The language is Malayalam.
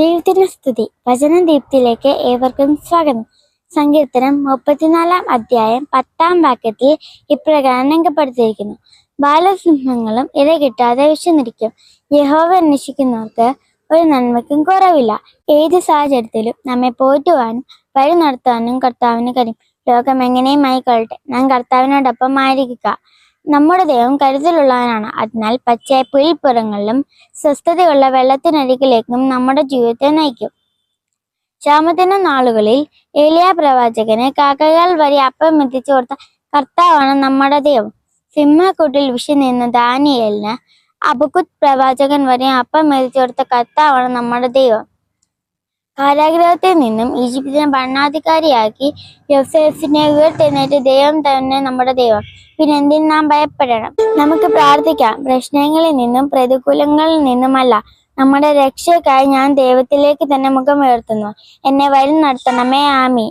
ദൈവത്തിന് സ്തുതി. വചനദീപ്തിയിലേക്ക് ഏവർക്കും സ്വാഗതം. സങ്കീർത്തനം മുപ്പത്തിനാലാം അധ്യായം പത്താം വാക്യത്തിൽ ഇപ്രകാരം രംഗപ്പെടുത്തിയിരിക്കുന്നു ബാലസിംഹങ്ങളും ഇര കിട്ടാതെ വിശന്നിരിക്കും. യഹോവ അന്വേഷിക്കുന്നവർക്ക് ഒരു നന്മയ്ക്കും കുറവില്ല. ഏത് സാഹചര്യത്തിലും നമ്മെ പോറ്റുവാനും വഴി നടത്താനും കർത്താവിന് കഴിയും. ലോകം എങ്ങനെയും ആയിക്കൊള്ളട്ടെ ഞാൻ കർത്താവിനോടൊപ്പം ആയിരിക്കുക. നമ്മുടെ ദൈവം കരുതലുള്ളവനാണ്. അതിനാൽ പച്ചയായ പുൽപ്പുറങ്ങളിലും സ്വസ്ഥതയുള്ള വെള്ളത്തിനരികിലേക്കും നമ്മുടെ ജീവിതത്തെ നയിക്കും. ക്ഷാമത്തിന്റെ നാളുകളിൽ ഏലിയ പ്രവാചകന് കാക്കകൾ വരെ അപ്പം എത്തിച്ചു കൊടുത്ത കർത്താവാണ് നമ്മുടെ ദൈവം. സിംഹക്കൂട്ടിൽ വിശന്നിരുന്ന ദാനിയലിന് അബുക്കുത് പ്രവാചകൻ വരെ അപ്പം എത്തിച്ചു കൊടുത്ത കർത്താവാണ് നമ്മുടെ ദൈവം. കാരാഗ്രഹത്തിൽ നിന്നും ഈജിപ്തിനെ ഭരണാധികാരിയാക്കി യോസേഫിനെ ഉയർത്തെഴുന്നേറ്റ് ദൈവം തന്നെ നമ്മുടെ ദൈവം. പിന്നെ എന്തിന് നാം ഭയപ്പെടണം? നമുക്ക് പ്രാർത്ഥിക്കാം. പ്രശ്നങ്ങളിൽ നിന്നും പ്രതികൂലങ്ങളിൽ നിന്നുമല്ല. നമ്മുടെ രക്ഷയ്ക്കായി ഞാൻ ദൈവത്തിലേക്ക് തന്നെ മുഖം ഉയർത്തുന്നു. എന്നെ വഴി നടത്തണമേ ആമി